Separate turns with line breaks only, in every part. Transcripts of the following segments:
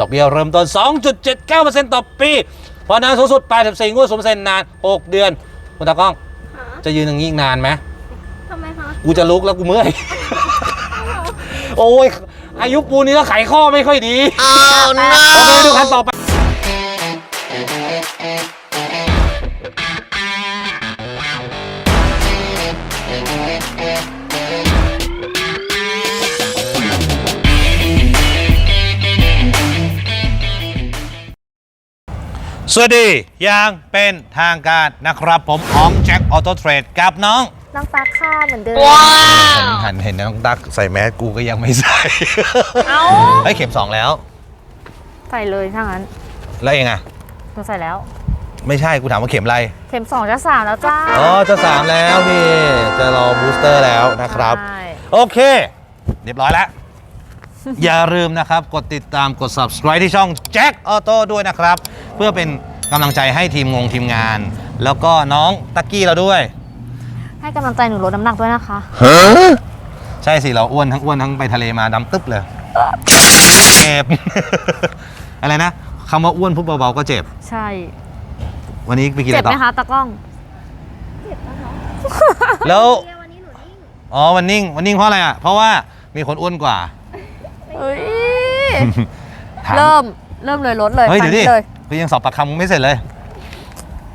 ดอกเบี้ยเริ่มต้น 2.79%ต่อปีพอนานสูงสุด 84งวด0%นาน 6 เดือน คุณตากล้อง
หา
จะยืนอย่างนี้อีกนานไหม
ทำไมคะ
กูจะลุกแล้วกูเมื่อย โอ้ย อายุปูนี้ก็ไขข้อไม่ค่อยดี โอเคดูคันต่อไป สวัสดียังเป็นทางการนะครับ ผมอ๋องแจ็คออโต้เทรดกับน้อง
น้องตาค่าเหมือนเดิม
หันเห็นน้องตักใส่แมสกูก็ยังไม่ใส่
เอ้า
ไอ้ยเข็มสองแล้ว
ใส่เลยถ้างั้น
แล้วเองอะ
หนูใส่แล้ว
ไม่ใช่กูถามว่าเข็มอะไร
เข็มสองจะสามแล้วจ้า
อ๋อจะสามแล้วนี่ จะรอบูสเตอร์แล้วนะครับ
ใช่
โอเค เรียบร้อยแล้ว อย่าลืมนะครับ กดติดตามกด subscribe ที่ช่อง Jack Auto ด้วยนะครับ เพื่อเป็นกำลังใจให้ทีมงงทีมงาน แล้วก็น้องตักกี้เราด้วย
ให้กำลังใจหนูลดน้ำหนักด้วยนะคะ
ใช่สิ เราอ้วนทั้งอ้วนทั้งไปทะเลมาดำตึ๊บเลยเจ็บ อะไรนะคำว่าอ้วนพูดเบาๆก็เจ็บ
ใช่
วันนี้ไปกินอะ
เจ็บ
ไร
ไหม
ต่อ
คะตากล้อง
แล้ว
วันนี้หนูนิ่ง
อ๋อวันนิ่งวันนิ่งเพราะอะไรอะ เพราะว่ามีคนอ้วนกว่า
เฮ้ย
ถาม
เริ่มเริ่มเลยลดเลย
เฮ้ยเดี๋ยวดิ
ตอนนี้เลย
คือยังสอบปากคำไม่เสร็จเลย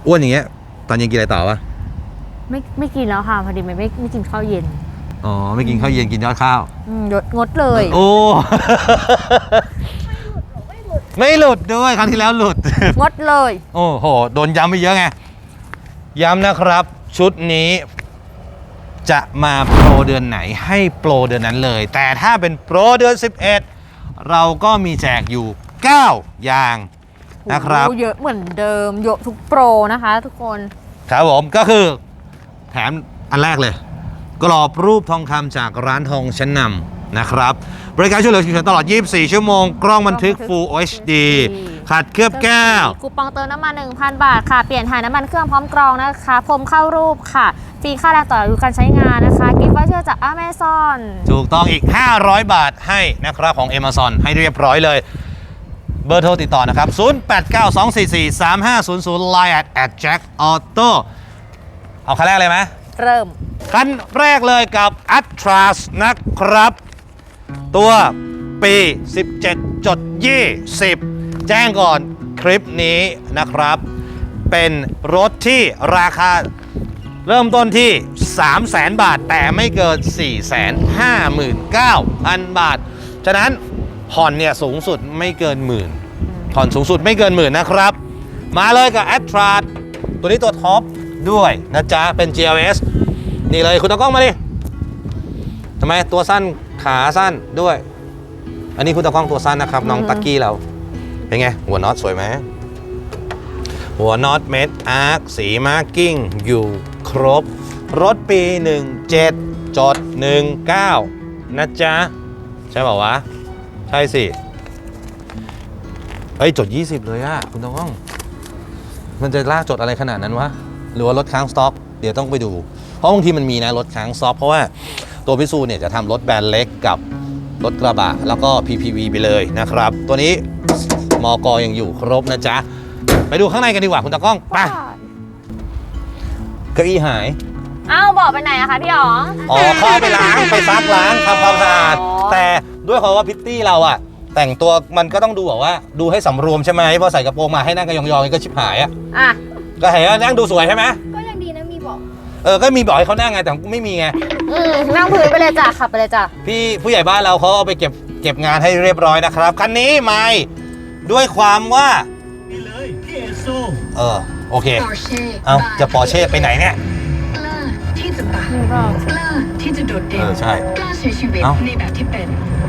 อ้วนอย่างเงี้ย ตอนเย็นกินอะไรต่อวะ
ไม่ไม่กินแล้วค่ะพอดีไม่ไม่ไม่กินข้าวเย็น
อ๋อไม่กินข้าวเย็นกินยอดข้าว
อืมงดงดเลย
โอ้ไม่หลุดด้วยครั้งที่แล้วหลุด
งดเลย
โอ้โหโดนย้ำไปเยอะไงย้ำนะครับ ชุดนี้ จะมาโปรเดือนไหนให้โปรเดือนนั้นเลย แต่ถ้าเป็นโปรเดือน 11 เราก็มีแจกอยู่ 9 อย่างนะครับ
โอ้เยอะเหมือนเดิมเยอะทุกโปรนะคะทุกคน
ครับผมก็คือแถมอันแรกเลย กรอบรูปทองคำจากร้านทองชั้นนำ นะครับ บริการช่วยเหลือฉุกเฉินตลอด 24 ชั่วโมง กล้องบันทึก Full HD ขัดเคลือบแก้ว
คูปองเติมน้ำมัน 1,000 บาทค่ะ เปลี่ยนถ่ายน้ำมันเครื่องพร้อมกรองนะคะพรมเข้ารูปค่ะฟรีค่าแรงต่ออายุการใช้งานนะคะ กิฟต์วอเชอร์จาก Amazon
ถูกต้องอีก 500 บาทให้นะครับของ Amazon ให้เรียบร้อยเลย เบอร์โทรติดต่อนะครับ 0892443500 Line at at Jack Auto เอาคันแรกเลยไหม
เริ่ม
คันแรกเลยกับ Atlas นะครับ ตัวปี 17.20 แจ้งก่อนคลิปนี้นะครับ เป็นรถที่ราคาเริ่มต้นที่ 300,000บาทแต่ไม่เกิน 459,000 บาท ฉะนั้นผ่อนเนี่ยสูงสุดไม่เกินหมื่นผ่อนสูงสุดไม่เกินหมื่นนะครับ มาเลยกับ a t r a ตัวนี้ตัวท็อปด้วยนะจ๊ะ เป็น GLS นี่เลยคุณตากล้องมาดิ ทำไมตัวสั้นขาสั้นด้วย อันนี้คุณตากล้องตัวสั้นนะครับ น้อง
อือฮึ
ตักกี้เราเป็นไง หัวน็อตสวยไหมหัวน็อตเม็ดอาร์คสีมาร์กิ้งอยู่ครบ รถปี 17จด19 นะจ๊ะ ใช่เปล่าวะ ใช่สิเฮ้ยจด 20 เลยอะคุณตากล้อง มันจะลากจดอะไรขนาดนั้นวะ หรือว่ารถค้างสต็อก เดี๋ยวต้องไปดู เพราะบางทีมันมีนะรถค้างสต็อกเพราะว่า ตัวพิซูเนี่ยจะทำรถแบรนด์เล็กกับรถกระบะ แล้วก็ PPV ไปเลยนะครับ ตัวนี้มอกอยังอยู่ครบนะจ๊ะ ไปดูข้างในกันดีกว่าคุณตากล้องไปเก้าอี้หาย
อ้าวบอกไปไหนอะคะพี่อ๋อง
อ๋อเข้าไปล้างไปซักล้างทำความสะอาด
อ๋อ
แต่ด้วยความว่าพิตตี้เราอะแต่งตัวมันก็ต้องดูแบบว่า ดูให้สำรวมใช่ไหมพอใส่กระโปรงมาให้นั่งกันยองๆก็ชิบหายอะ
อะ
ก็เห็นว่านั่งดูสวยใช่ไหม เออก็มีบอกให้เขานั่งไงแต่ไม่มีไง
อืมนั่งพื้นไปเลยจ้ะขับไปเลยจ้ะ
พี่ผู้ใหญ่บ้านเราเขาเอาไปเก็บเก็บงานให้เรียบร้อยนะครับคันนี้ไม่ด้วยความว่า
นี่เลยพี่เอโซ
เออโอเค
ปอร์เช่
เอาจะปอร์เช่ไปไหนเนี่ย
กล้าที่จะต่าง
นี่ก็
กล้าที่จะโดดเด่น
เออใช่
กล้าใช้ชีวิต
เอ้า
ในแบบที่เป็น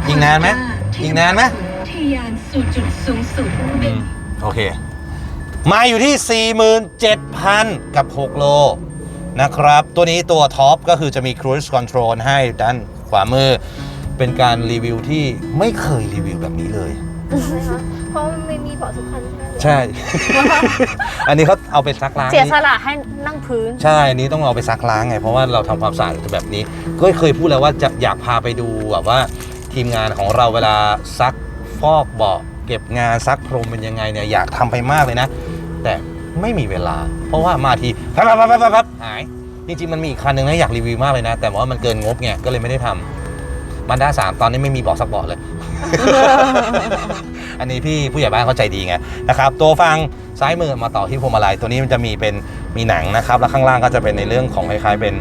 อีกนานไหม
กล้ที่
อีกนานไหม
ทะยานสู่จุดสูงสุด
อืมโอเค มาอยู่ที่ 47,000 กับ 6 โล นะครับ ตัวนี้ตัวท็อปก็คือจะมี cruise control ให้ด้านขวามือ เป็นการรีวิวที่ไม่เคยรีวิวแบบนี้เลย
ใช่ไหมคะเพราะมันไม่มีเบาะทุกคันใช่ไหม
ใช่ อันนี้เขาเอาไปซักล้าง
เสียสละให้นั่งพื้น
ใช่อันนี้ต้องเอาไปซักล้างไง เพราะว่าเราทำความสะอาดแบบนี้ ก็เคยพูดแล้วว่าจะอยากพาไปดูแบบว่าทีมงานของเราเวลาซักฟอกเบาะเก็บงานซักพรมเป็นยังไงเนี่ยอยากทำไปมากเลยนะ แต่ ไม่มีเวลา เพราะว่ามาทีแป๊บแป๊บแป๊บแป๊บแป๊บหายจริงๆมันมีอีกคันหนึ่งนะอยากรีวิวมากเลยนะ แต่ว่ามันเกินงบไงก็เลยไม่ได้ทำมันด้าสามตอนนี้ไม่มีเบอกสักเบอกเลย อันนี้พี่ผู้ใหญ่บ้านเข้าใจดีไงนะครับตัวฟังซ้ายมือมาต่อที่พวงมาลัยตัวนี้มันจะมีเป็นมีหนังนะครับ แล้วข้างล่างก็จะเป็นในเรื่องของคล้ายๆเป็น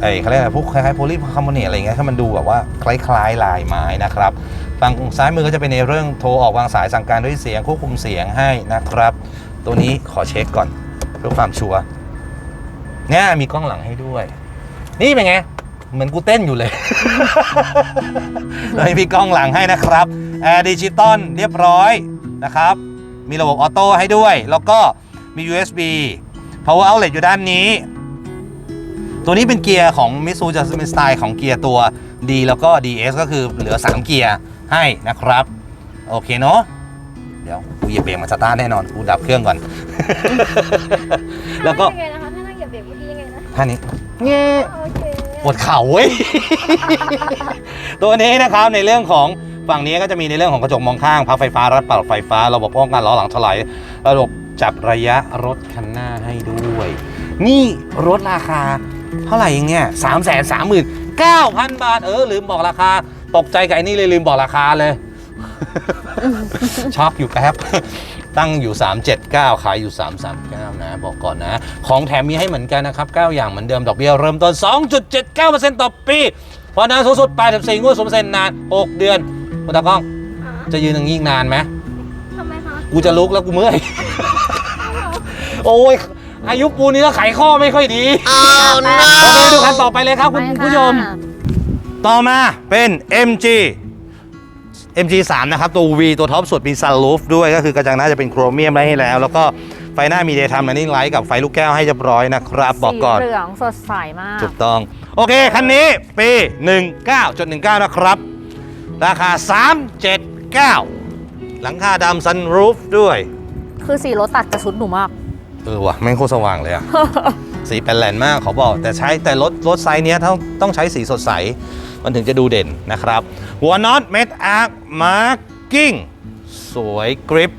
ไอ้เขาเรียกอะไรพวกคล้ายๆโพลีคาร์บอเนตอะไรเงี้ยถ้ามันดูแบบว่าคล้ายๆลายไม้นะครับฝั่งซ้ายมือก็จะเป็นในเรื่องโทรออกวางสายสั่งการด้วยเสียงควบคุมเสียงให้นะครับ ตัวนี้ขอเช็คก่อน เพื่อความชัวร์เนี่ยมีกล้องหลังให้ด้วย นี่เป็นไง เหมือนกูเต้นอยู่เลยเลยมีกล้องหลังให้นะครับแอร์ดิจิตอลเรียบร้อยนะครับ มีระบบออโต้ให้ด้วย แล้วก็มี USB power outlet อยู่ด้านนี้ ตัวนี้เป็นเกียร์ของ m i t s u จะเป็นสไตล์ของเกียร์ตัว D แล้วก็ DS ก็คือเหลือ 3 เกียร์ให้นะครับ โอเคเนาะ ดี๋ยวกูเหยียบเบรกมาสตาร์ทแน่นอนกูดับเครื่องก่อน แล้วก็
ยังไงนะคะถ้านั่งเหยียบเบรกเมื่อกี้ยังไงนะ
ท่านี้เงี้
โอเค
ปวดเข่าเว้ย ตัวนี้นะครับในเรื่องของฝั่งนี้ก็จะมีในเรื่องของกระจกมองข้างพับไฟฟ้ารับปรับไฟฟ้า ระบบป้องกันล้อหลังถลายระบบจับระยะรถคันหน้าให้ด้วย นี่รถราคาเท่าไหร่เองเนี่ยสามแสนสามหมื่นเก้าพันบาทเออลืมบอกราคา ตกใจกับไอ้นี่เลยลืมบอกราคาเลย ช็อกอยู่แป๊บ ตั้งอยู่ 379 ขายอยู่ 339 นะ บอกก่อนนะ ของแถมมีให้เหมือนกันนะครับ 9 อย่างเหมือนเดิม ดอกเบี้ยเริ่มต้น 2.79%ต่อปีเพราะนานสูงสุด 84งวด0%นาน 6 เดือนคุณตากล้อง
อ่า
จะยืนอย่างนี้อีกนานไหม
ทำไมคะ
กูจะลุกแล้วกูเมื่อย โอ้ย อายุปูนี้แล้วไขข้อไม่ค่อยดีโอเคดูคันต่อไปเลยครับคุณ
ไปะ
ผู้ชม ต่อมาเป็น MG MG 3 นะครับ ตัว V ตัวท็อปสุดมี sunroof ด้วยก็คือกระจังหน้าจะเป็นโครเมียมได้ให้แล้ว แล้วก็ไฟหน้ามี daytime running light กับไฟลูกแก้วให้เรียบร้อยนะครับ บอกก่อน
สีเหลืองสดใสมาก
ถูกต้อง โอเค คันนี้ปี 19.19 นะครับ ราคา 379 หลังคาดำ sunroof ด้วย
คือสีรถตัดกับชุดหนูมาก
เออว่ะแม่งโคตรสว่างเลยอะ สีเป็นแลนด์มากขอบอก แต่ใช้แต่รถรถไซส์เนี้ยต้องต้องใช้สีสดใส มันถึงจะดูเด่นนะครับ หัวน็อตเม็ดอาร์คมาร์กิ้งสวยกริป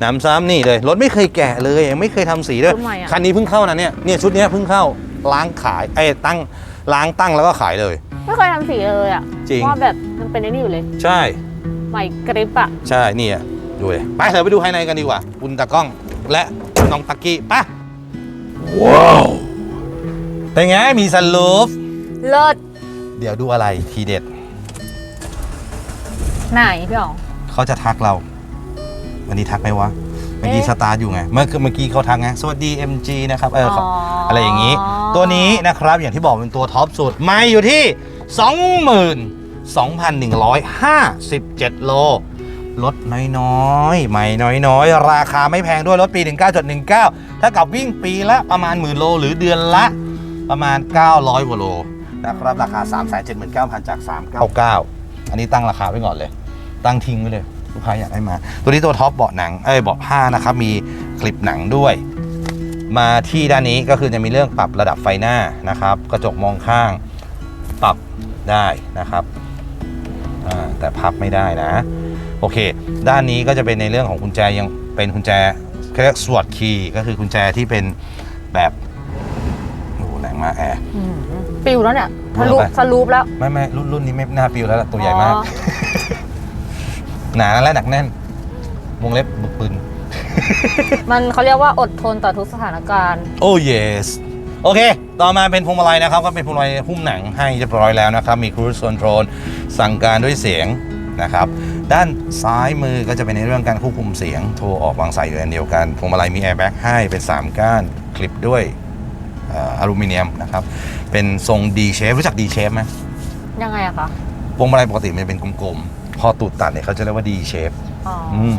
หนำซ้ำนี่เลย รถไม่เคยแกะเลยยังไม่เคยทำสีด้วย
ชุดใหม่อะ
คันนี้เพิ่งเข้านะเนี่ยเนี่ยชุดเนี้ยเพิ่งเข้าล้างขายไอ้ยตั้งล้างตั้งแล้วก็ขายเลย
ไม่เคยทำสีเลยอะ
จริง
ว่าแบบมันเป็นไอ้นี่อยู่เลย
ใช่
ใหม่กริปอะ
ใช่นี่อะดูเลยไปเถอะไปดูภายในกันดีกว่าคุณตากล้องและน้องตักกี้ไป ว้าว เป็นไง มีซันลูฟ
เลิศ
เดี๋ยวดูอะไรทีเด็ด
ไหนพี่อ๋อง
เขาจะทักเรา วันนี้ทักไหมวะ เมื่อกี้
เอ๊ะ
สตาร์ทอยู่ไง เมื่อเมื่อกี้เขาทักไง สวัสดี MG นะครับ เออเขา
อ๋ออ
อะไรอย่างนี้ ตัวนี้นะครับอย่างที่บอกเป็นตัวท็อปสุด ไม่อยู่ที่ 22,157 โล ลดน้อยๆใหม่น้อยๆ ราคาไม่แพงด้วยรถปี 19.19 ถ้ากับวิ่งปีละประมาณหมื่นโล หรือเดือนละประมาณ 900กว่าโลนะครับราคา 379,000 จาก 399 อันนี้ตั้งราคาไว้ก่อนเลย ตั้งทิ้งไว้เลยลูกค้าอยากได้มา ตัวนี้ตัวท็อปเบาะหนังเอ้ยเบาะผ้านะครับ มีคลิปหนังด้วย มาที่ด้านนี้ก็คือจะมีเรื่องปรับระดับไฟหน้านะครับ กระจกมองข้างปรับได้นะครับอ่าแต่พับไม่ได้นะ โอเค ด้านนี้ก็จะเป็นในเรื่องของกุญแจยังเป็นกุญแจเขาเรียกสวดคีย์ก็คือกุญแจที่เป็นแบบโอ้โหแรงมากแอร์
อืมปิวแล้วเนี่ยทะลุ
ไป
สลูปแล้ว
ไม่ไม่รุ่นรุ่นนี้ไม่น่าปิวแล้วล่ะตัวใหญ่มาก
อ๋อ
หนาและหนักแน่นวงเล็บบึกปืน
มันเขาเรียกว่าอดทนต่อทุกสถานการณ์
โอ้ yes โอเค ต่อมาเป็นพวงมาลัยนะครับ ก็เป็นพวงมาลัยหุ้มหนังให้เรียบร้อยแล้วนะครับ มี cruise control สั่งการด้วยเสียงนะครับ ด้านซ้ายมือก็จะเป็นในเรื่องการควบคุมเสียง โทรออกวางใส่อยู่อันเดียวกันพวงมาลัยมี airbag ให้เป็น 3 ก้านคลิปด้วยเอ่ออลูมิเนียมนะครับ เป็นทรง D shape รู้จัก D shape ไหม
ยังไงอะคะ
พวงมาลัยปกติมันเป็นกลมๆ พอตูดตัดเนี่ยเขาจะเรียกว่า D shape
อ๋ออ
ม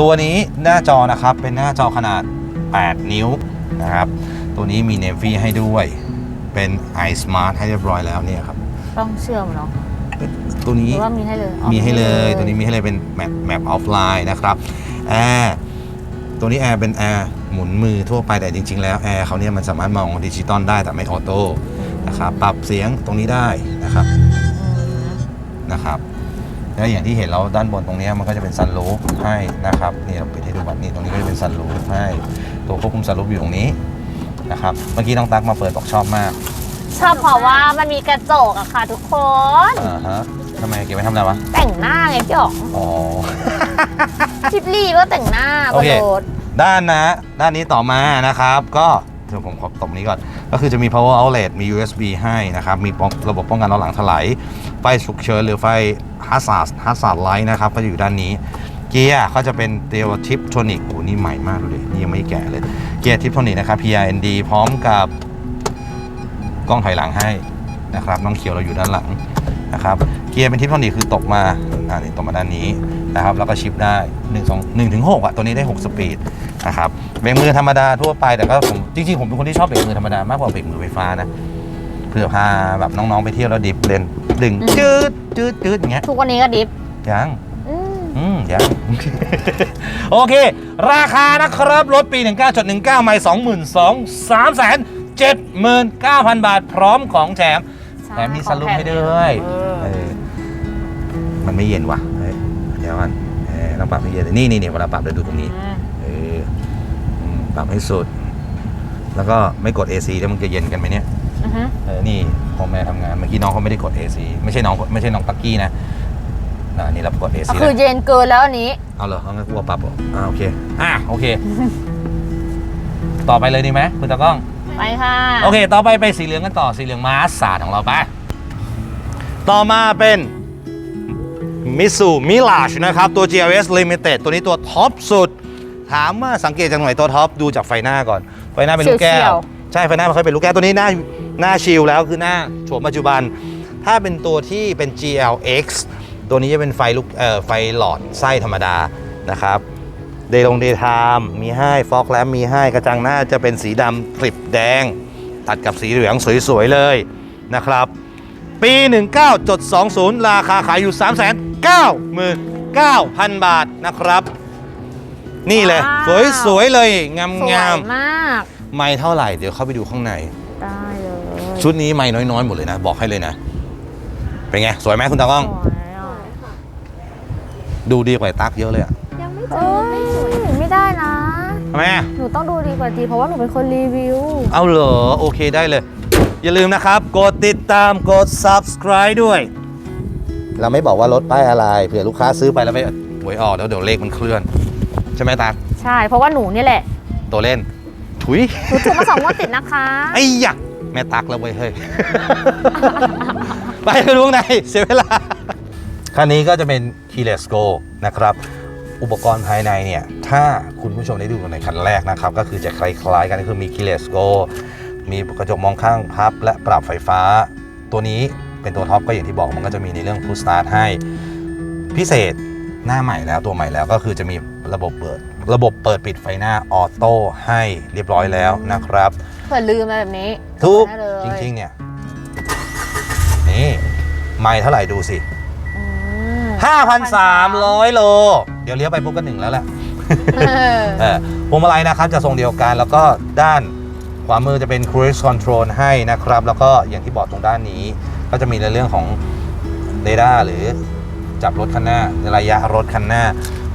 ตัวนี้หน้าจอนะครับเป็นหน้าจอขนาด 8 นิ้วนะครับ ตัวนี้มี Navy ให้ด้วย เป็น iSmart ให้เรียบร้อยแล้วเนี่ยครับ
ต้องเชื่อมเนาะ
ตัว
ห
นี้
รือว่ามีให้เลยอ๋อ
มีให้เลยตัวนี้มีให้เลยเป็นแมปแมปออฟไลน์นะครับแอร์ตัวนี้แอร์เป็นแอร์หมุนมือทั่วไปแต่จริง ๆ แล้วแอร์เขาเนี่ยมันสามารถมองดิจิตอลได้แต่ไม่ออโต้นะครับปรับเสียงตรงนี้ได้นะครับ
อืม
นะครับแล้วอย่างที่เห็นแล้วด้านบนตรงเนี้ยมันก็จะเป็นซันรูฟให้นะครับนี่เราปิดให้ดูก่อนนี่ตรงนี้ก็จะเป็นซันรูฟให้ตัวควบคุมซันรูฟอยู่ตรงนี้นะครับเมื่อกี้น้องตั๊กมาเปิดบอกชอบมาก
ชอบเพราะว่ามันมีกระจกอะค่ะทุกคน
อ่าฮะ ทำไมเก็บไว้ทำอะไรวะ
แต่งหน้าไงพี่อ๋อง
อ๋อ
ชิปลี่ก็แต่งหน้า
โอก
ระ
เค
โดด
ด้านนะ ด้านนี้ต่อมานะครับ ก็เดี๋ยวผมขอตบนี้ก่อน ก็คือจะมี power outlet มี USB ให้นะครับ มีป้องระบบป้องกันล้อหลังถลาย ไฟฉุกเฉินหรือไฟ hazard hazard light นะครับ ก็จะอยู่ด้านนี้ เกียร์เขาจะเป็นเตียวทิปโทนิกโอ้นี่ใหม่มากดูดินี่ยังไม่แกะเลย เกียร์ทิปโทนิกนะครับ PRND พร้อมกับกล้องถอยหลังให้นะครับ น้องเขียวเราอยู่ด้านหลังนะครับ เกียร์เป็นทิปโทนิกคือตกมาอ่านี่ตกมาด้านนี้นะครับแล้วก็ชิปได้1 2 1ถึง6อะตัวนี้ได้ 6 สปีดนะครับเบรกมือธรรมดาทั่วไปแต่ก็ผมจริงๆผมเป็นคนที่ชอบเบรกมือธรรมดามากกว่าเบรกมือไฟฟ้านะเผื่อพาแบบน้องๆไปเที่ยวแล้วดิฟเลนดึงจืดจืดจืดอย่างเงี้ย
ทุกวันนี้ก็ดิฟ
ยัง
อืม
อืมยัง โอเค ราคานะครับ รถปี 19.19 ไม่22 3 7 9 0 0 0 บาท พร้อมของแถม
ใช่
แถมมีสรุปให้ด้วย
เออ
เออ มันไม่เย็นว่ะเฮ้ยเดี๋ยวกันเออต้องปรับให้เย็นนี่นี่นี่เวลาปรับเดี๋ยวดูตรงนี้
อืม
เอออืมปรับให้สุด แล้วก็ไม่กด AC แล้วมันจะเย็นกันไหมเนี่ย
อือฮึ
เออนี่พ่อแม่ทำงานเมื่อกี้น้องเขาไม่ได้กด AC ไม่ใช่น้องไม่ใช่น้องปักกี้นะน่ะนี่เรากด AC
ก็
แล้
คือ
ว
เย็นเกินแล้วอันนี้
เอาเหรอเอางั้นกูว่าปรับเหรออ่าโอเคอะโอเค ต่อไปเลยดีไหมคุณตากล้อง
ไปค่ะ
โอเค ต่อไปไปสีเหลืองกันต่อ สีเหลืองมาสซาดของเราไป ต่อมาเป็น มิสูมิลาชนะครับตัว GLS Limited ตัวนี้ตัวท็อปสุด ถามว่าสังเกตจากไหนตัวท็อปดูจากไฟหน้าก่อน ไฟหน้าเป็นลูกแก้
เฉียวว
ใช่ไฟหน้ามันค่อยเป็นลูกแก้วตัวนี้หน้าหน้าชิลแล้วคือหน้าโฉมปัจจุบัน ถ้าเป็นตัวที่เป็น GLX ตัวนี้จะเป็นไฟลูกเอ่อไฟหลอดไส้ธรรมดานะครับเดลงเดย์ไทม์มีให้ฟอกแลมมีให้กระจังหน้าจะเป็นสีดำกริบแดง ตัดกับสีเหลืองสวยๆเลยนะครับ ปี 19.20 ราคาขายอยู่ 399,000 บาทนะครับ นี่เลย
ว้าว
สวยๆเลย งาม
สวย
งาม
มาก
ๆไม่เท่าไหร่ เดี๋ยวเข้าไปดูข้างใน
ได้เลย
ชุดนี้ไม่น้อยๆ หมดเลยนะ บอกให้เลยนะ เป็นไง สวยไหมคุณตากล้อง
สวยอะ
ดูดีกว่าไอ้ตั๊กเยอะเลยอะ
ยังไม่เจ
เอ้
อไม่สวย
ยไม่ได้นะ
ทำไมอะ
หนูต้องดูดีกว่าทีเพราะว่าหนูเป็นคนรีวิว
เอาเหรอ โอเคได้เลย อย่าลืมนะครับ กดติดตามกด subscribe ด้วย เราไม่บอกว่ารถป้ายอะไรเผื่อลูกค้าซื้อไปแล้วไปหวยออกแล้วเดี๋ยวเลขมันเคลื่อน ใช่ไหมตัก
ใช่ เพราะว่าหนูเนี่ยแหละ
ตัวเล่น ถุย
หนูถูกมาสองงวดติดนะคะ
ไอ้ยักแม่ตักแล้วเว้ยเฮ้ย ไปไปดูข้างในเสียเวลา คันนี้ก็จะเป็น keyless go นะครับ อุปกรณ์ภายในเนี่ย ถ้าคุณผู้ชมได้ดูกันในคันแรกนะครับ ก็คือจะคล้ายๆกันก็คือมี keyless go มีกระจกมองข้างพับและปรับไฟฟ้า ตัวนี้ เป็นตัวท็อปก็อย่างที่บอกมันก็จะมีในเรื่อง push start ให้พิเศษหน้าใหม่แล้วตัวใหม่แล้วก็คือจะมีระบบเปิด ระบบเปิดปิดไฟหน้าออโต้ให้เรียบร้อยแล้วนะครับ
เผื่อลืมอะไรแบบนี้
ทุก
ได้เลย
จริง ๆ เนี่ย นี่ไม่เท่าไหร่ดูสิ
อืม
5,300 โล เดี๋ยวเลี้ยวไปปุ๊บก็หนึ่งแล้วแหละ
เออ
เออพวงมาลัยนะครับจะทรงเดียวกัน แล้วก็ด้านขวามือจะเป็น cruise control ให้นะครับ แล้วก็อย่างที่บอกตรงด้านนี้ ก็จะมีในเรื่องของเรดาร์หรือจับรถคันหน้าระยะรถคันหน้า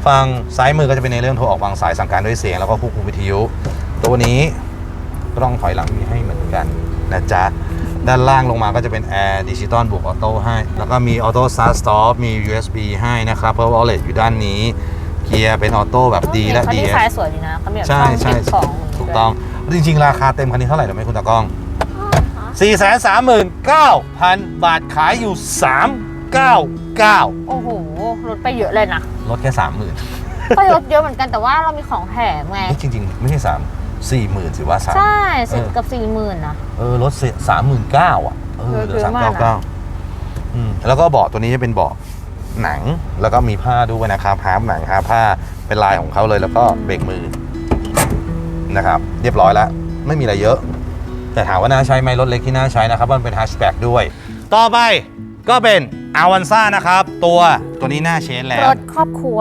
ฝั่งซ้ายมือก็จะเป็นในเรื่องโทรออกวางสายสั่งการด้วยเสียง แล้วก็ควบคุมวิทยุ ตัวนี้กล้องถอยหลังมีให้เหมือนกันนะจ๊ะด้านล่างลงมาก็จะเป็น Air Digital บวกออโต้ให้ แล้วก็มี Auto Start Stop มี USB ให้นะครับเพราะว่า Wallet อยู่ด้านนี้ เกียร์เป็นออโต้แบบดีและ
เขา
ดี
ดีไซน์สวยดีนะเขามีแบบ
ใช่
ช่อง
ใช่
เก็บของ
ถูกต้อง จริง ๆ ราคาเต็มคันนี้เท่าไหร่รู้ไหมคุณตากล้อง 4 3 9 0 0 0 บาทขายอยู่ 399
โอ้โหลดไปเยอะเลยนะ
ลดแค่ 30,000
ก็ลดเยอะเหมือนกันแต่ว่าเรามีของแถมไง
นี่จริง ๆ ไม่ใช่ 3 40,000สิว่า3
ใช่สิบ
เออ
กับสี่หมื่นนะ
เออลดสามหมื่นเก้าอะ เออเหลื
เย
อ
อะ
สาม
มาก
เก้า
นะ
เก้าอืมแล้วก็เบาะตัวนี้จะเป็นเบาะหนังแล้วก็มีผ้าด้วยนะครับฮาร์ปหนังฮาร์ปผ้าเป็นลายของเขาเลยแล้วก็เบรกมือนะครับ เรียบร้อยแล้ว ไม่มีอะไรเยอะ แต่ถามว่าน่าใช้ไหมรถเล็กที่น่าใช้นะครับเพราะมันเป็นแฮชแบ็กด้วย ต่อไปก็เป็นอาวันซ่านะครับ ตัวตัวนี้น่าเชนแล้ว
รถครอบครัว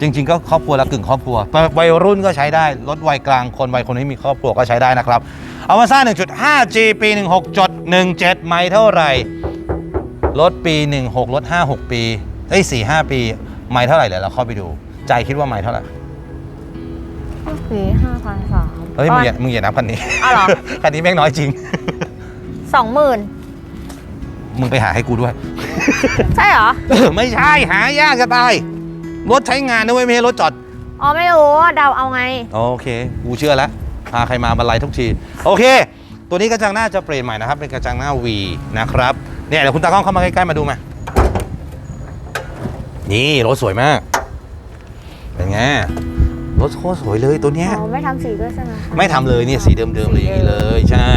จริง ๆ ก็ครอบครัวและกึ่งครอบครัววัยรุ่นก็ใช้ได้ รถวัยกลางคนวัยคนที่มีครอบครัวก็ใช้ได้นะครับเอามาซ่า 1.5G ปี 16.17 ไมล์เท่าไหร่ รถปี 16 รถ 56 ปี เอ้ยสี่ห้าปี ไม่เท่าไหร่เดี๋ยวเราเข้าไปดู ใจคิดว่าไม่เท่าไหร่
ปีห้าพันสาม
เฮ้ยมึงอย่ามึงอย่านับคันนี้
อ้าวเหรอ
คันนี้แม่งน้อยจริง
สองหมื่น
มึงไปหาให้กูด้วย
ใช่เหรอ
ไม่ใช่หายากจะตายรถใช้งานนะเว้ยไม่ใช่รถจอด
อ๋อไม่รู้อะเดาเอาไง
โอเค กูเชื่อแล้ว พาใครมาบรรลัยทุกที โอเค ตัวนี้กระจังหน้าจะเปลี่ยนใหม่นะครับ เป็นกระจังหน้า V นะครับ เนี่ยเดี๋ยวคุณตากล้องเข้ามาใกล้ๆมาดูมา นี่รถสวยมาก เป็นไง รถโคตรสวยเลยตัวเนี้ย
อ๋อไม่ทำสีด้วยใช่ไหมคะ
ไม่ทำเลยเนี่ยสีเดิมๆเลยอย่างนี้เลย ใช่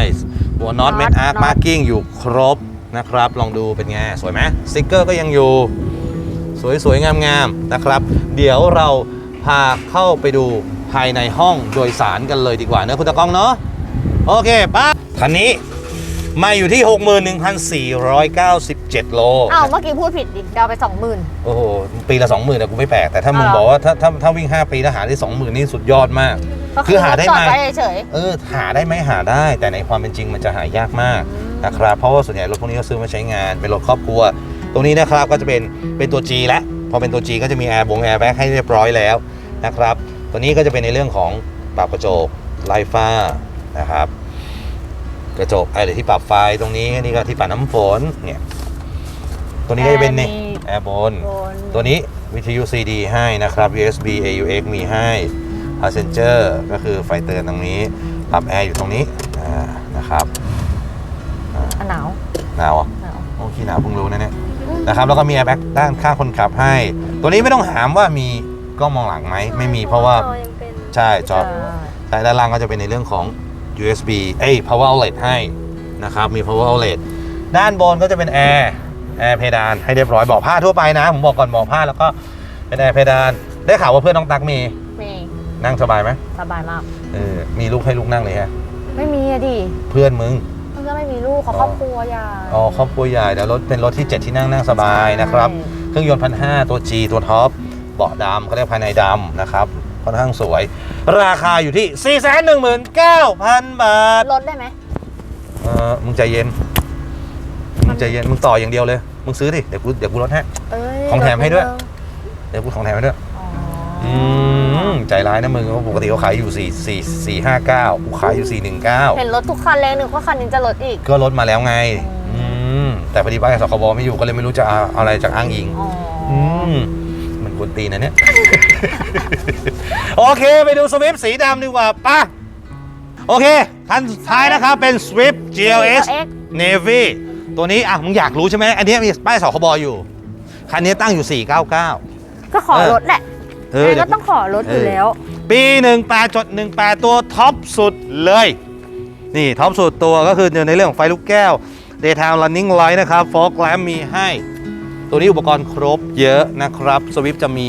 หัวน็อต
น็อต
เม็ดอาร์ค
น็อต
มาร์กิ้งอยู่ครบนะครับ ลองดูเป็นไงสวยไหมสติกเกอร์ก็ยังอยู่ สวยๆ งามๆนะครับ เดี๋ยวเราพาเข้าไปดูภายในห้องโดยสารกันเลยดีกว่าเนอะคุณตะกล้องเนาะโอเคป้าคันนี้ มาอยู่ที่ 61,497 โล
อ้าวเมื่อกี้พูดผิดดิเดาไปสองหมื่น
โอ้โห ปีละ 20,000แต่กูไม่แปลก แต่ถ้ามึง
อ้าวเหรอ
บอกว่าถ้าถ้าถ้าวิ่ง 5 ปีแล้วหาได้ 20,000 นี่สุดยอดมาก
ก็
คือหาได้
จอ
ไหม
ไว้เฉย
เออ หาได้ไหมหาได้ แต่ในความเป็นจริงมันจะหายากมากนะครับ เพราะว่าส่วนใหญ่รถพวกนี้ก็ซื้อมาใช้งาน เป็นรถครอบครัว ตรงนี้นะครับก็จะเป็นเป็นตัว G แล้วพอเป็นตัว G ก็จะมีแอร์บงแอร์แบ็กให้เรียบร้อยแล้วนะครับ ตัวนี้ก็จะเป็นในเรื่องของปรับกระจกไล่ฟ้านะครับ กระจกไอ้เดี๋ยวที่ปรับไฟตรงนี้นี่ก็ที่ปัดน้ำฝนเนี่ยตัวนี้ก็จะเป็นนี่แอร์บน
ๆโดน
ตัวนี้วิทยุ CD ให้นะครับ USB AUX มีให้ Passenger ก็คือไฟเตือนตรงนี้ปรับแอร์อยู่ตรงนี้อ่านะครับ
อะหนาว
หนาวอะ
หนาว
โอ้ขี้หนาวเพิ่งรู้นะเนี่ยนะครับแล้วก็มีแอร์แบ็กด้านข้างคนขับให้ ตัวนี้ไม่ต้องถามว่ามีกล้องมองหลังไหมไม่มีเพราะว่า
จอยังเป็น
ใช่จอ
ใช่
ใช่ด้านล่างก็จะเป็นในเรื่องของ USB เอ้ย power outlet ให้นะครับ มี power outlet ด้านบนก็จะเป็นแอร์แอร์เพดานให้เรียบร้อยบอกผ้าทั่วไปนะ ผมบอกก่อนบอกผ้าแล้วก็เป็นแอร์เพดาน ได้ข่าวว่าเพื่อนน้องตักมี
มี
นั่งสบายไหม
สบายมาก
เออ มีลูกให้ลูกนั่งเลยฮะ
ไม่มีอะดิ
เพื่อนมึง
มันก็ไม่มีลูกเขาครอบครัวใหญ่
อ๋อครอบครัวใหญ่เดี๋ยวรถเป็นรถที่ 7 ที่นั่งนั่งสบายนะครับ เครื่องยนต์พันห้าตัว G ตัวท็อปเบาะดำเขาเรียกภายในดำนะครับ ค่อนข้างสวย ราคาอยู่ที่ 419,000 บาท
ลดได้ไหม
เออมึงใจเย็น มึงใจเย็น มึงต่ออย่างเดียวเลย มึงซื้อดิ เดี๋ยวกู เดี๋ยวกูลดให้
เอ้ย
ของแถมให้ด้วย
ลนิ
เดี๋ยวกูของแถมให้ด้วย
อ๋ออ
อืม ใจร้ายนะมึงเพราะปกติเขาขายอยู่ 4 4 4 5 9กูขายอยู่419
เห็นรถทุกคันเลยนึกว่าคันนี้จะลดอีก
ก็ลดมาแล้วไง อืม แต่พอดีป้ายสคบไม่อยู่ก็เลยไม่รู้จะเอาอะไรจากอ้างอิง
อ๋ออ
อืมเหมันกวนตีนนะเนี่ย โอเค ไปดูสวิฟสีดำดีกว่าป่ะ โอเคคันสุดท้ายนะครับเป็น Swift GLS Navy ตัวนี้อะมึงอยากรู้ใช่ไหมอันนี้มีป้ายสคบอยู่ คันนี้ตั้งอยู่ 499
ก็ขอลดแหละ
เออ
ยังไง
เดี๋
ก็
ยว
ต้องขอลดอยู่แล้ว
ปี 18.18 ตัวท็อปสุดเลย นี่ท็อปสุดตัวก็คือในเรื่องของไฟลูกแก้ว Daytime Running Light นะครับ Fog Lamp มีให้ ตัวนี้อุปกรณ์ครบเยอะนะครับสวิฟจะมี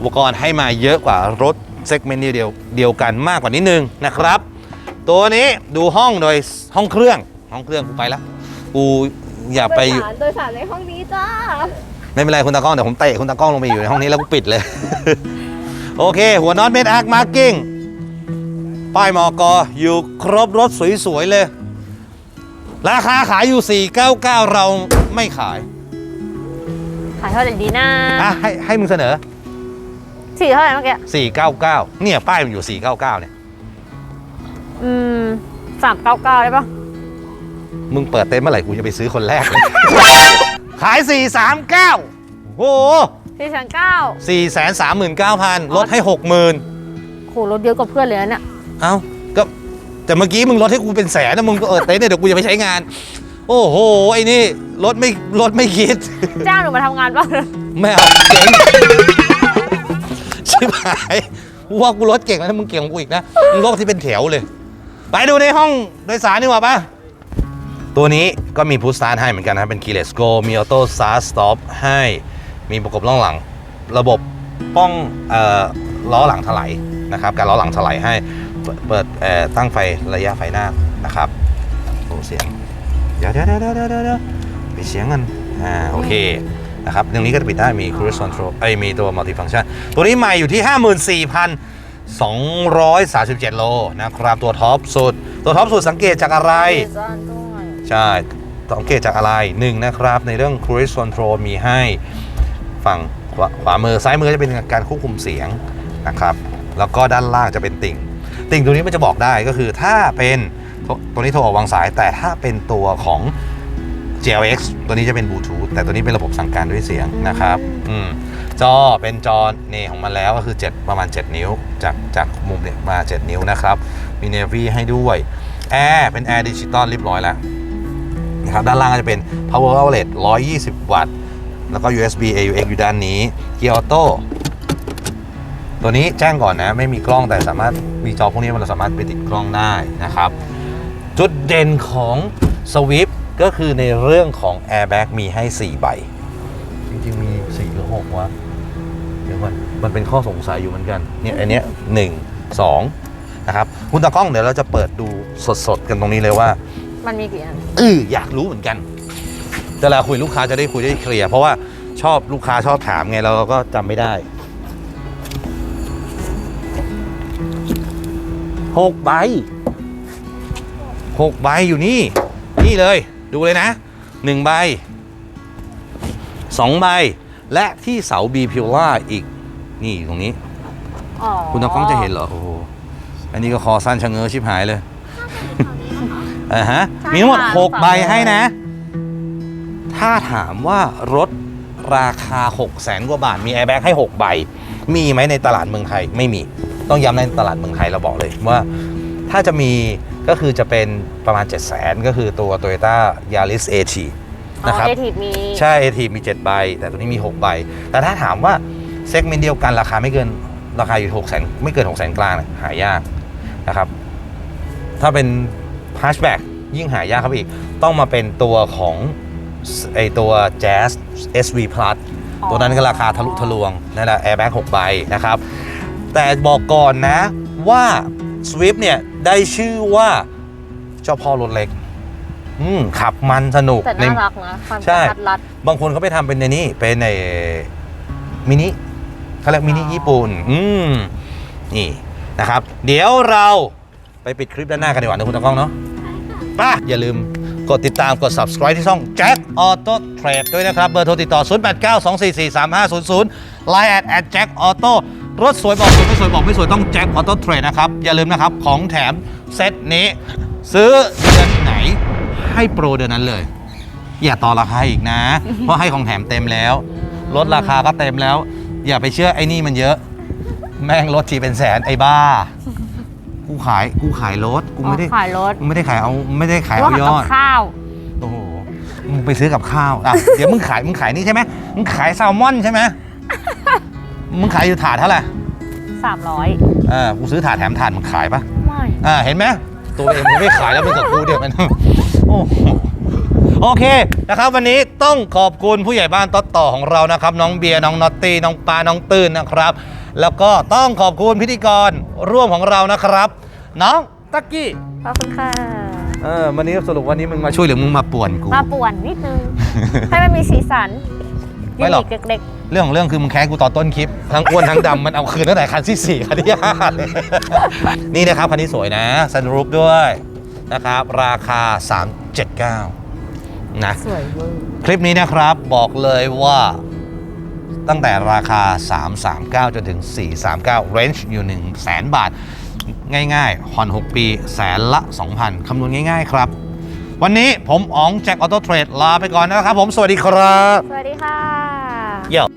อุปกรณ์ให้มาเยอะกว่ารถเซกเมนต์เดียวเดียวกันมากกว่านิดนึงนะครับ ตัวนี้ดูห้องโดยห้องเครื่องห้องเครื่องกูไปละกูอย่าไปอยู่
โดยสารโดยสารในห้องนี้จ้า
ไม่เป็นไรคุณตากล้องเดี๋ยวผมเตะคุณตากล้องลงไปอยู่ในห้องนี้แล้วกูปิดเลย โอเค หัวน็อตเม็ดอาร์คมาร์กิ้งป้ายมอกออยู่ครบรถสวยๆเลย ราคาขายอยู่ 499 เราไม่ขาย
ขายเท่าไหร่ดีนะ
อะให้ให้มึงเสนอ
สี่เท่าไหร่เมื่อกี้
499เนี่ยป้ายมันอยู่499เนี่ย
อืมสามเก้าเก้าได้ปะ
มึงเปิดเต็นท์เมื่อไหร่กูจะไปซื้อคนแรกเลย ขาย 439 โอ้โห
สี่แสนเก้า
439,000 ลดให้ 60,000
โหลดเยอะกว่าเพื่อนเลยนะเนี่ย
เอ้า ก็ แต่เมื่อกี้มึงลดให้กูเป็นแสนนะมึงก็เออเต็นท์เนี่ยเดี๋ยวกูจะไปใช้งาน โอ้โห ไอ้นี่ลดไม่ลดไม่คิด
จ้างหนูมาทำงานป่ะ
ไม่เอาเจ๋งชิบหายว่ากูรถเก่งแล้วนะมึงเก่งกว่ากูอีกนะมึงรถที่เป็นแถวเลย ไปดูในห้องโดยสารดีกว่าปะตัวนี้ก็มีพุชสตาร์ทให้เหมือนกันนะเป็น keyless go มี auto start stop ให้มีประกบล่องหลัง ระบบป้องเอ่อล้อหลังถลายนะครับการล้อหลังถลายให้เปิดเอ่อตั้งไฟระยะไฟหน้านะครับโอ้เสียงเดี๋ยวเดี๋ยวเดี๋ยวเดี๋ยวเดี๋ยวเสียวปิดเสียงกันอ่าโอเค นะครับตรงนี้ก็จะปิดได้มี cruise control เอ้มีตัว multifunction ตัวนี้ใหม่อยู่ที่ 54,237 โลนะครับ ตัวท็อปสุด ตัวท็อปสุดสังเกตจากอะไร ใช่ สังเกตจากอะไรหนึ่งนะครับ ในเรื่อง cruise control มีให้ฝั่งขวาขวามือซ้ายมือจะเป็นการควบคุมเสียงนะครับ แล้วก็ด้านล่างจะเป็นติ่ง ติ่งตัวนี้มันจะบอกได้ก็คือถ้าเป็นตัวนี้โทรออกวางสายแต่ถ้าเป็นตัวของ JLX ตัวนี้จะเป็นบลูทูธแต่ตัวนี้เป็นระบบสั่งการด้วยเสียงนะครับอืมจอเป็นจอเนของมันแล้วก็คือ 7 ประมาณ 7 นิ้ว จากจากมุมเนี่ยมา 7 นิ้วนะครับ มีเนวีให้ด้วยแอร์เป็นแอร์ดิจิตอลเรียบร้อยแล้วนะครับด้านล่างก็จะเป็น power outlet 120 วัตต์ แล้วก็ USB AUX อยู่ด้านนี้ เกียร์ออโต้ตัวนี้แจ้งก่อนนะ ไม่มีกล้องแต่สามารถมีจอพวกนี้มันสามารถไปติดกล้องได้นะครับ จุดเด่นของ Swift ก็คือในเรื่องของ Airbag มีให้ 4 ใบ จริงๆ มี4หรือ6วะเดี๋ยวมันมันเป็นข้อสงสัยอยู่เหมือนกันเนี่ยอันเนี้ยหนึ่งสองนะครับคุณตากล้องเดี๋ยวเราจะเปิดดูสดๆกันตรงนี้เลยว่า
มันมีกี่อัน
เอออยากรู้เหมือนกันแต่เวลาคุยลูกค้าจะได้คุยได้เคลียร์เพราะว่าชอบลูกค้าชอบถามไงเราก็จำไม่ได้หกใบหกใบอยู่นี่ นี่เลย ดูเลยนะหนึ่งใบสองใบ และที่เสาบีพิวล่าอีก นี่ตรงนี้
อ๋อ
คุณตากล้องจะเห็นเหรอ โอ้โหอันนี้ก็คอสั้นชะเง้อชิบหายเลยอ่าฮะ มีทั้งหมด 6 ใบให้นะ ถ้าถามว่ารถราคา 6 0แสนกว่าบาท มีแอร์แบ็กให้ 6 ใบ มีไหมในตลาดเมืองไทย ไม่มี ต้องย้ำในตลาดเมืองไทยเราบอกเลยว่า ถ้าจะมี ก็คือจะเป็นประมาณ 7 0 0 0 0 0ก็คือตัว Toyota Yaris a t นะครับ
เอทีมี
ใช่เอทีมี 7 ใบ แต่ตัวนี้มี 6 ใบ แต่ถ้าถามว่าเซกเมนต์เดียวกันราคาไม่เกินราคาอยู่6แสนไม่เกิน6แสนกลางเนี่ยหายากนะครับ ถ้าเป็น hatchback ยิ่งหายากครับอีก ต้องมาเป็นตัวของไอตัว Jazz SV Plus
อ๋อ
ตัวนั้นก็ราคาทะลุทะลวงนั่นแหละ airbag 6ใบนะครับ แต่บอกก่อนนะว่า Swift เนี่ย ได้ชื่อว่าเจ้าพ่อรถเล็ก อืมขับมันสนุก
แต่
ใน
น่ารักนะความ
ใช่
กระทัดรัด
บางคนเขาไปทำเป็นในนี้เป็นในมินิเขาเรียกมินิ
อ๋อ
ญี่ปุ่น อืมนี่นะครับ เดี๋ยวเราไปปิดคลิปด้านหน้ากันดีกว่านะคุณตากล้องเนาะไป่ะ อย่าลืมกดติดตามกด subscribe ที่ช่อง Jack Auto Trade ด้วยนะครับ เบอร์โทรติดต่อ 0892443500 Line at at Jack Auto รถสวยบอกสวยไม่สวยบอกไม่สวยต้อง Jack Auto Trade นะครับ อย่าลืมนะครับ ของแถมเซตนี้ ซื้อเดือนไหนให้โปรเดือนนั้นเลย อย่าต่อราคาอีกนะ เพราะให้ของแถมเต็มแล้วลดราคาก็เต็มแล้ว อย่าไปเชื่อไอ้นี่มันเยอะ แม่งลดทีเป็นแสนไอ้บ้า กูขายกูขายรถกูไม่ได้
อ๋อขายรถ
กูไม่ได้ขายเอาไม่ได้ขาย
รถ
เอาย
กับ
อด
ข้าว
โอ้โห มึงไปซื้อกับข้าวอะ เดี๋ยวมึงขาย มึงขายนี่ใช่ไหม มึงขายแซลมอนใช่ไหม มึงขายอยู่ถาดเท่าไหร่
300
เออกูซื้อถาดแถมถาดมึงขายปะ
ไม่
อ่าเห็นไหมตัวเองมึงไม่ขายแล้วมึงกับกูเดี๋ยวมันโอ้โหโอเคนะครับวันนี้ต้องขอบคุณผู้ใหญ่บ้านต๊อดต่อของเรานะครับ น้องเบียร์น้องนอตตี้น้องปาน้องตื่นนะครับ แล้วก็ต้องขอบคุณพิธีกรร่วมของเรานะครับ น้องตักกี้
ขอบคุณค่ะ
เออวันนี้สรุปวันนี้มึงมาช่วยหรือมึงมาป่วนกู
มาป่วนนิดนึง ให้มันมีสีสัน
ไม่หรอก
ยินดีเด็ก
เรื่องของเรื่องคือมึงแค้นกูตอนต้นคลิป ทั้งอ้วนทั้งดำมันเอาคืนตั้งแต่คันที่4คันที่5เลยนี่นะครับคันนี้สวยนะซันรูปด้วยนะครับ ราคา 379นะ
ๆ สวยเวอร์
คลิปนี้นะครับบอกเลยว่าตั้งแต่ราคา 339 จนถึง 439 range อยู่ 1 0 0 0 0แบาท ง่ายๆผ่อน6 ปีแสนละ 2,000 คำนวณง่ายๆครับ วันนี้ผมอ๋องแจ็คออโต้เทรดลาไปก่อนนะครับผมสวัสดีครับ
สวัสดีค่ะ
เยี่ยม